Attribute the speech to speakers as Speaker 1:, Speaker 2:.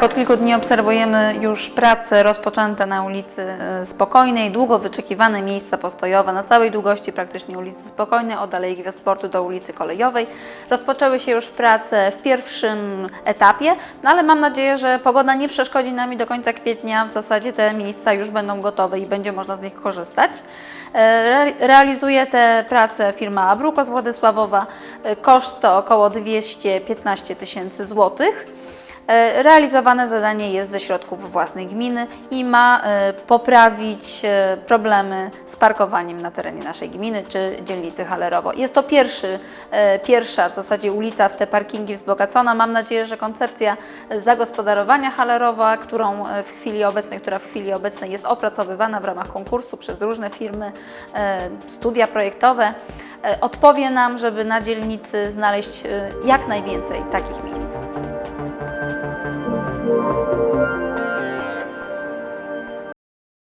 Speaker 1: Od kilku dni obserwujemy już prace rozpoczęte na ulicy e, Spokojnej, długo wyczekiwane miejsca postojowe na całej długości praktycznie ulicy Spokojnej, od Alei Gwiazd Sportu do ulicy Kolejowej. Rozpoczęły się już prace w pierwszym etapie, no ale mam nadzieję, że pogoda nie przeszkodzi nam i do końca kwietnia w zasadzie te miejsca już będą gotowe i będzie można z nich korzystać. E, re- Realizuje te prace firma Abruko z Władysławowa. E, Koszt to około 215 tysięcy złotych. E, Realizowane zadanie jest ze środków własnej gminy i ma e, poprawić e, problemy z parkowaniem na terenie naszej gminy czy dzielnicy Halerowo. Jest to pierwszy, pierwsza w zasadzie ulica w te parkingi wzbogacona. Mam nadzieję, że koncepcja zagospodarowania Halerowa, którą w chwili obecnej, która w chwili obecnej jest opracowywana w ramach konkursu przez różne firmy, studia projektowe, odpowie nam, żeby na dzielnicy znaleźć jak najwięcej takich miejsc. Thank you.